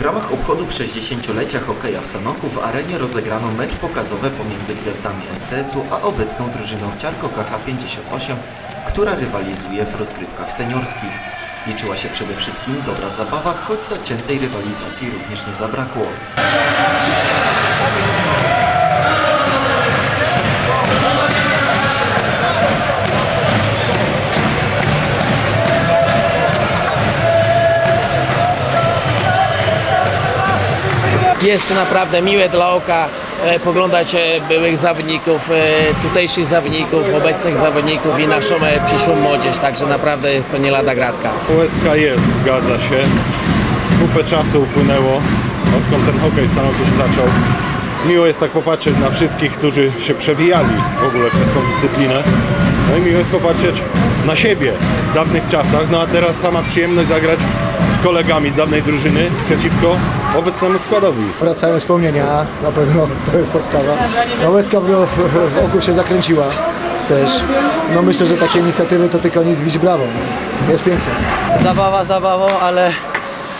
W ramach obchodów 60-lecia hokeja w Sanoku w arenie rozegrano mecz pokazowy pomiędzy gwiazdami STS-u a obecną drużyną Ciarko KH58, która rywalizuje w rozgrywkach seniorskich. Liczyła się przede wszystkim dobra zabawa, choć zaciętej rywalizacji również nie zabrakło. Jest to naprawdę miłe dla oka e, poglądać e, byłych zawodników, e, tutejszych zawodników, obecnych zawodników i naszą przyszłą młodzież, także naprawdę jest to nie lada gratka. USK jest, zgadza się. Kupę czasu upłynęło, odkąd ten hokej w Sanoku się zaczął. Miło jest tak popatrzeć na wszystkich, którzy się przewijali w ogóle przez tą dyscyplinę. No i miło jest popatrzeć na siebie w dawnych czasach. No a teraz sama przyjemność zagrać z kolegami z dawnej drużyny przeciwko obecnemu składowi. Wracają wspomnienia, na pewno to jest podstawa. No łezka w, w, oku się zakręciła też. No myślę, że takie inicjatywy to tylko nic bić brawo. Jest pięknie. Zabawa zabawą, ale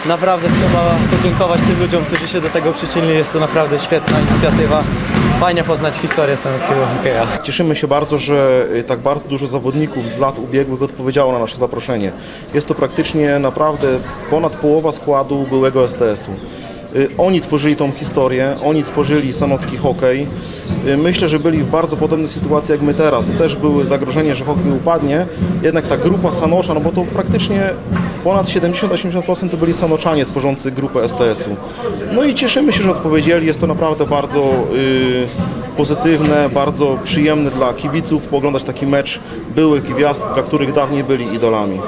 naprawdę trzeba podziękować tym ludziom, którzy się do tego przyczynili. Jest to naprawdę świetna inicjatywa. Fajnie poznać historię stanowskiego hokeja. Cieszymy się bardzo, że y, tak bardzo dużo zawodników z lat ubiegłych odpowiedziało na nasze zaproszenie. Jest to praktycznie naprawdę ponad połowa składu byłego STS-u. Y, Oni tworzyli tą historię, oni tworzyli sanocki hokej. Y, Myślę, że byli w bardzo podobnej sytuacji jak my teraz. Też były zagrożenie, że hokej upadnie, jednak ta grupa Sanocza, no bo to praktycznie ponad 70-80% to byli Sanoczanie tworzący grupę STS-u. No i cieszymy się, że odpowiedzieli. Jest to naprawdę bardzo y, pozytywne, bardzo przyjemne dla kibiców poglądać taki mecz byłych gwiazd, dla których dawniej byli idolami.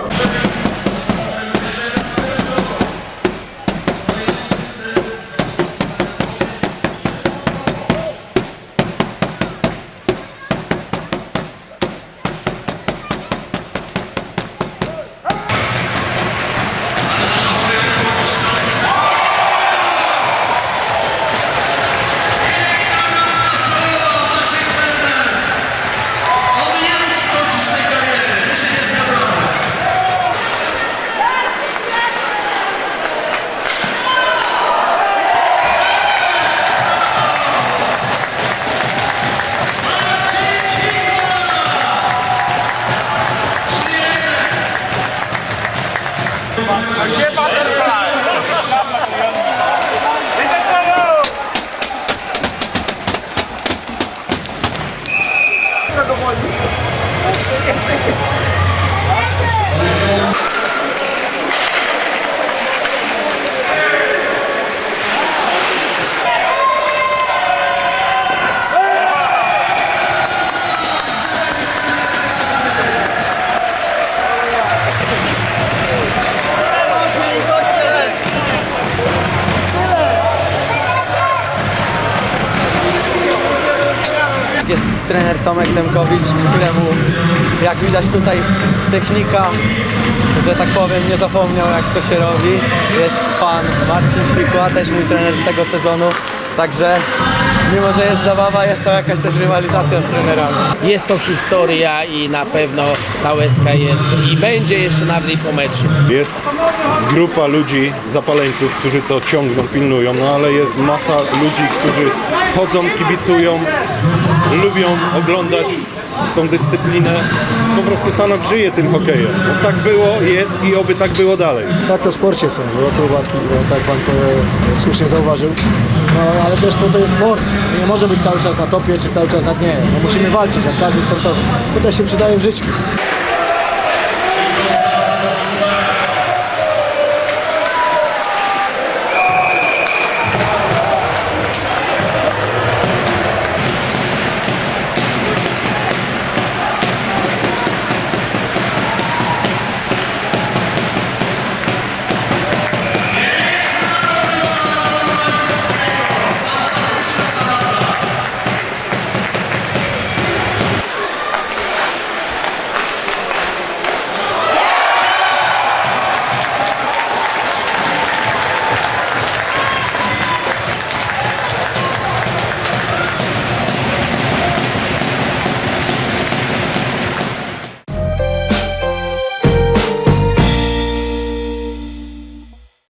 Trener Tomek Demkowicz, któremu jak widać tutaj technika, że tak powiem, nie zapomniał jak to się robi. Jest fan Marcin Ćwikła, też mój trener z tego sezonu. Także mimo, że jest zabawa, jest to jakaś też rywalizacja z trenerami. Jest to historia i na pewno ta łezka jest i będzie jeszcze nawet i po meczu. Jest grupa ludzi, zapaleńców, którzy to ciągną, pilnują, no ale jest masa ludzi, którzy chodzą, kibicują, lubią oglądać tą dyscyplinę. Po prostu Sanok żyje tym hokejem. No, tak było, jest i oby tak było dalej. Tak to w sporcie są złote łatki, tak pan to e, słusznie zauważył. No ale też to jest sport. Nie może być cały czas na topie czy cały czas na dnie. No, musimy walczyć jak każdy sportowy. To też się przydaje w życiu.